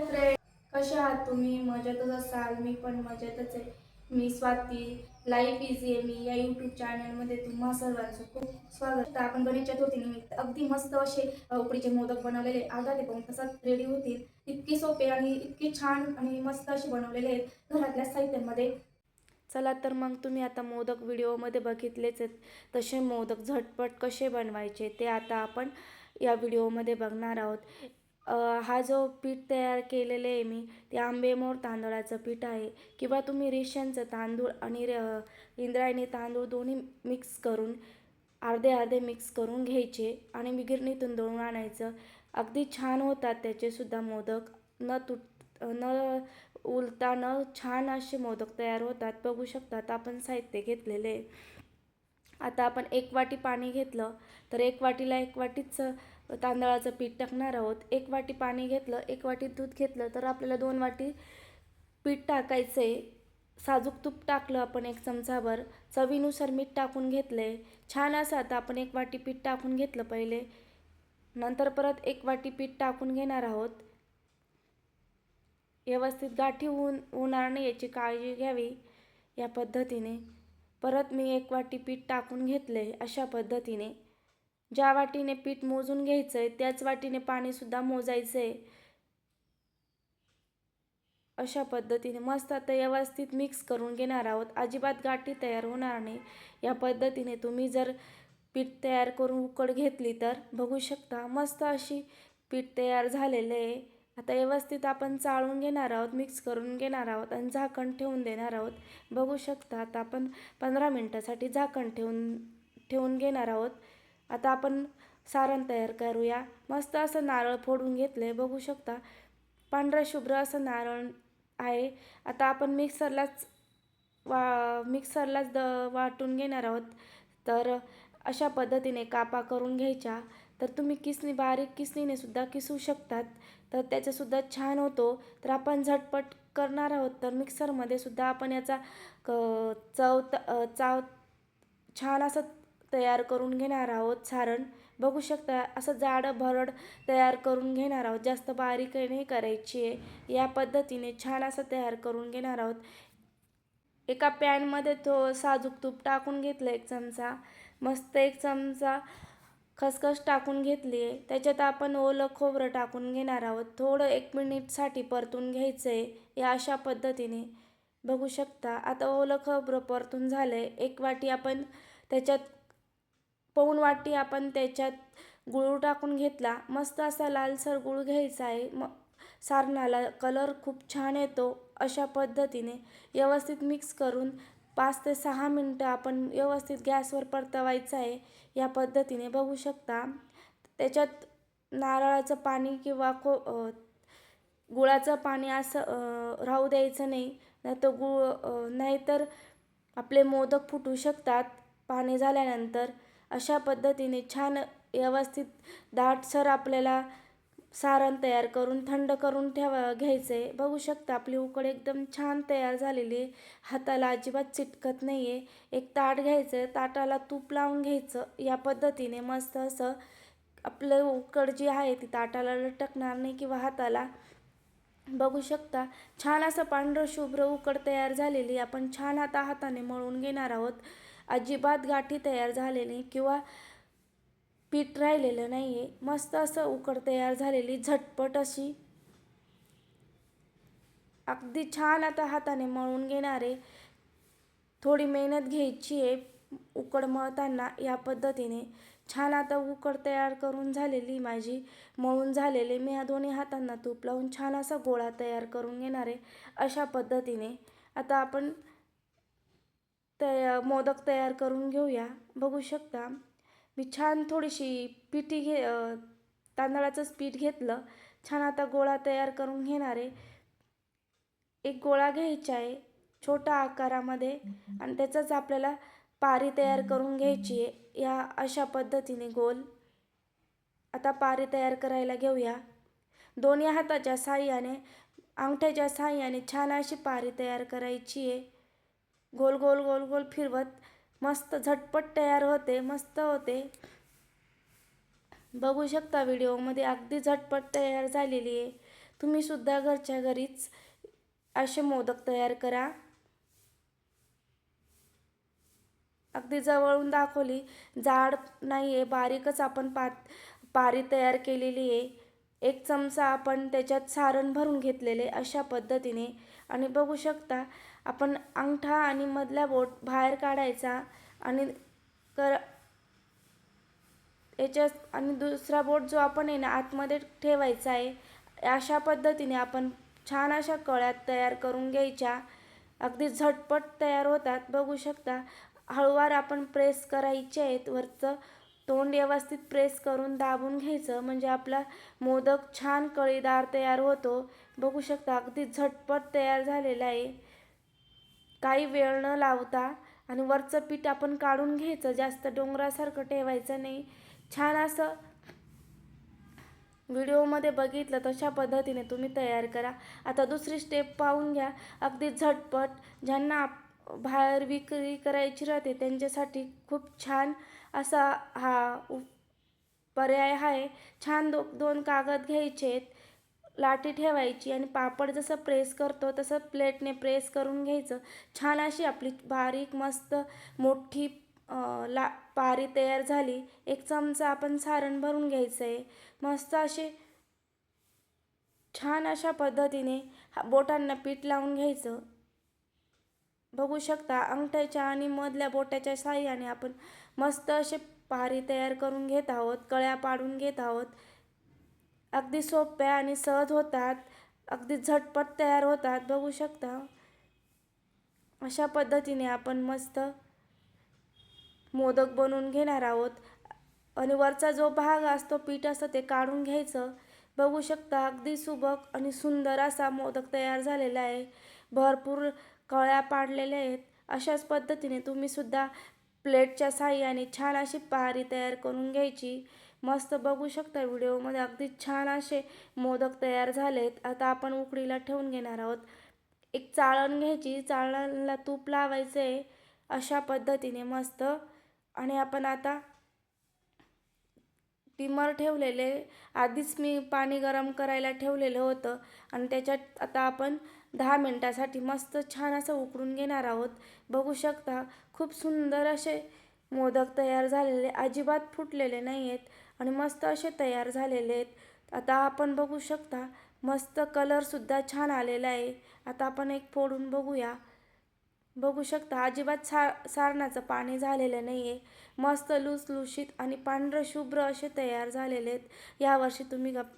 Friend कसे आहात तुम्ही? मजेतच असाल? मी पण मजेतच आहे. मी स्वाती. लाईफ इझी आहे. मी या यूट्यूब चॅनलमध्ये तुम्हा सर्वांचं खूप स्वागत. तर आपण गणेश चतुर्थीनिमित्त अगदी मस्त असे अ, उकडीचे मोदक बनवलेले आता ते पाहून तासात रेडी होतील. इतके सोपे आणि इतके छान आणि मस्त असे बनवलेले आहेत घरातल्या साहित्यामध्ये. चला तर मग तुम्ही आता मोदक व्हिडिओमध्ये बघितलेच आहेत. तसे मोदक झटपट कसे बनवायचे ते आता आपण या व्हिडिओमध्ये बघणार आहोत. हा जो पीठ तयार केलेले आहे मी ते आंबेमोर तांदळाचं पीठ आहे. किंवा तुम्ही रेशनचं तांदूळ आणि इंद्रायणी तांदूळ दोन्ही मिक्स करून अर्धे अर्धे मिक्स करून घ्यायचे आणि मिगिरणीतून दळून आणायचं. अगदी छान होतात त्याचेसुद्धा मोदक. न तुट न उलता न छान असे मोदक तयार होतात. बघू शकतात आपण साहित्य घेतलेले आहे. आता आपण एक वाटी पाणी घेतलं तर एक वाटीला एक वाटीच तांदळाचं पीठ टाकणार आहोत. एक वाटी पाणी घेतलं एक वाटी दूध घेतलं तर आपल्याला दोन वाटी पीठ टाकायचं आहे साजूक तूप टाकलं आपण एक चमचाभर. चवीनुसार मीठ टाकून घेतलं आहे छान असं आता आपण एक वाटी पीठ टाकून घेतलं पहिले. नंतर परत एक वाटी पीठ टाकून घेणार आहोत. व्यवस्थित गाठी होऊन होणार नाही याची काळजी घ्यावी या पद्धतीने. परत मी एक वाटी पीठ टाकून घेतले अशा पद्धतीने. ज्या वाटीने पीठ मोजून घ्यायचं आहे त्याच वाटीने पाणीसुद्धा मोजायचं आहे अशा पद्धतीने मस्त आता व्यवस्थित मिक्स करून घेणार आहोत. अजिबात गाठी तयार होणार नाही. या पद्धतीने तुम्ही जर पीठ तयार करून उकड घेतली तर बघू शकता मस्त अशी पीठ तयार झालेलं आहे. आता व्यवस्थित आपण चाळून घेणार आहोत मिक्स करून घेणार आहोत आणि झाकण ठेवून देणार आहोत. बघू शकता आता आपण पंधरा मिनटासाठी झाकण ठेवून ठेवून घेणार आहोत. आता आपण सारण तयार करूया. मस्त असं नारळ फोडून घेतले बघू शकता. पांढरा शुभ्र असं नारळ आहे. आता आपण मिक्सरलाच वा मिक्सरलाच द वाटून घेणार आहोत. तर अशा पद्धतीने कापा करून घ्यायच्या. तर तुम्ही किसणी बारीक किसणीने सुद्धा किसू शकतात. तर त्याच्यासुद्धा छान होतो. तर आपण झटपट करणार आहोत. तर मिक्सरमध्ये सुद्धा आपण याचा क चव त चाव छान असं तयार करून घेणार आहोत. सारण बघू शकता असं जाडं भरड तयार करून घेणार आहोत. जास्त बारीक नाही करायची. आहे या पद्धतीने छान असं तयार करून घेणार आहोत. एका पॅनमध्ये तो साजूक तूप टाकून घेतलं एक चमचा. मस्त एक चमचा खसखस टाकून घेतली. आहे त्याच्यात आपण ओलं खोबरं टाकून घेणार आहोत. थोडं एक मिनिटसाठी परतून घ्यायचं आहे या अशा पद्धतीने. बघू शकता आता ओलं खोबरं परतून झालं आहे एक वाटी आपण त्याच्यात पाऊण वाटी आपण त्याच्यात गुळ टाकून घेतला. मस्त असा लालसर गुळ घ्यायचा आहे. म सारणाला कलर खूप छान येतो अशा पद्धतीने. व्यवस्थित मिक्स करून पाच ते सहा मिनटं आपण व्यवस्थित गॅसवर परतवायचं आहे. या पद्धतीने बघू शकता. त्याच्यात नारळाचं पाणी किंवा खो गुळाचं पाणी असं राहू द्यायचं नाही. नाही तर गुळ नाहीतर आपले मोदक फुटू शकतात पाणी झाल्यानंतर. अशा पद्धतीने छान व्यवस्थित दाटसर आपल्याला सारण तयार करून थंड करून ठेवा घ्यायचं. आहे बघू शकता आपली उकड एकदम छान तयार झालेली. आहे हाताला अजिबात चिटकत नाही आहे एक ताट घ्यायचं ताटाला तूप लावून घ्यायचं. या पद्धतीने मस्त असं आपलं उकड जी आहे ती ताटाला लटकणार नाही किंवा हाताला. बघू शकता छान असं पांढरं शुभ्र उकड तयार झालेली. आपण छान आता हाताने मळून घेणार आहोत. अजिबात गाठी तयार झालेली किंवा पीठ राहिलेलं नाही आहे मस्त असं उकड तयार झालेली झटपट अशी. अगदी छान आता हाताने मळून घेणारे. थोडी मेहनत घ्यायची आहे उकड मळताना या पद्धतीने. छान आता उकड तयार करून झालेली माझी मळून झालेले. मी ह्या दोन्ही हातांना तूप लावून छान असा गोळा तयार करून घेणार आहे अशा पद्धतीने. आता आपण तया मोदक तयार करून घेऊया. बघू शकता. मी छान थोडीशी पिठी घे तांदळाचंच पीठ घेतलं. छान आता गोळा तयार करून घेणार आहे. एक गोळा घ्यायचा आहे छोट्या आकारामध्ये. आणि त्याचाच आपल्याला पारी तयार करून घ्यायची आहे. या अशा पद्धतीने गोल. आता पारी तयार करायला घेऊया. दोन्ही हाताच्या साह्याने अंगठ्याच्या साह्याने छान अशी पारी तयार करायची आहे. गोल गोल गोल गोल फिरवत. मस्त झटपट तयार होते मस्त होते. बघू शकता व्हिडिओमध्ये अगदी झटपट तयार झालेली आहे. तुम्हीसुद्धा घरच्या घरीच असे मोदक तयार करा. अगदी जवळून दाखवली. जाड नाही आहे बारीकच आपण पात पारी तयार केलेली आहे. एक चमचा आपण त्याच्यात सारण भरून घेतलेले अशा पद्धतीने. आणि बघू शकता आपण अंगठा आणि मधला बोट बाहेर काढायचा आणि कर याच्यात आणि दुसरा बोट जो आपण आहे ना आतमध्ये ठेवायचा आहे अशा पद्धतीने आपण छान अशा कळ्यात तयार करून घ्यायच्या. अगदी झटपट तयार होतात. बघू शकता हळूवार आपण प्रेस करायचे आहेत. वरचं तोंड व्यवस्थित प्रेस करून दाबून घ्यायचं. म्हणजे आपला मोदक छान कळीदार तयार होतो. बघू शकता अगदी झटपट तयार झालेला आहे. काही वेळ न लावता आणि वरचं पीठ आपण काढून घ्यायचं जास्त डोंगरासारखं ठेवायचं नाही. छान असं व्हिडिओमध्ये बघितलं तशा पद्धतीने तुम्ही तयार करा. आता दुसरी स्टेप पाहून घ्या. अगदी झटपट ज्यांना बाहेर विक्री करायची राहते त्यांच्यासाठी खूप छान असा हा उप- पर्याय आहे. छान दो दोन कागद घ्यायचे लाटी ठेवायची आणि पापड जसं प्रेस करतो तसं प्लेटने प्रेस करून घ्यायचं. छान अशी आपली बारीक मस्त मोठी ला पारी तयार झाली. एक चमचा आपण सारण भरून घ्यायचं आहे मस्त असे छान अशा पद्धतीने हा- बोटांना पीठ लावून घ्यायचं. बघू शकता अंगठ्याच्या आणि मधल्या बोटाच्या साह्याने आपण मस्त असे पारी तयार करून घेत आहोत कळ्या पाडून घेत आहोत. अगदी सोप्या आणि सहज होतात. अगदी झटपट तयार होतात. बघू शकता. अशा पद्धतीने आपण मस्त मोदक बनवून घेणार आहोत. आणि वरचा जो भाग असतो पीठ असतं ते काढून घ्यायचं. बघू शकता अगदी सुबक आणि सुंदर असा मोदक तयार झालेला आहे. भरपूर कळ्या पाडलेल्या आहेत. अशाच पद्धतीने तुम्हीसुद्धा प्लेटच्या साह्याने छान अशी पहारी तयार करून घ्यायची. मस्त बघू शकता व्हिडिओमध्ये. अगदी छान असे मोदक तयार झालेत. आता आपण उकडीला ठेवून घेणार आहोत. एक चाळण घ्यायची. चाळणला तूप लावायचं आहे अशा पद्धतीने मस्त. आणि आपण आता टिमर ठेवलेले. आधीच मी पाणी गरम करायला ठेवलेलं होतं. आणि त्याच्यात आता आपण दहा मिनटासाठी मस्त छान असं उकडून घेणार आहोत. बघू शकता खूप सुंदर असे मोदक तयार झालेले. अजिबात फुटलेले नाही आहेत आणि मस्त असे तयार झालेले आहेत. आता आपण बघू शकता मस्त कलरसुद्धा छान आलेला आहे. आता आपण एक फोडून बघूया. बघू शकता अजिबात सा सारणाचं पाणी झालेलं नाही आहे मस्त लुसलुशीत आणि पांढरं शुभ्र असे तयार झालेले आहेत. यावर्षी तुम्ही गप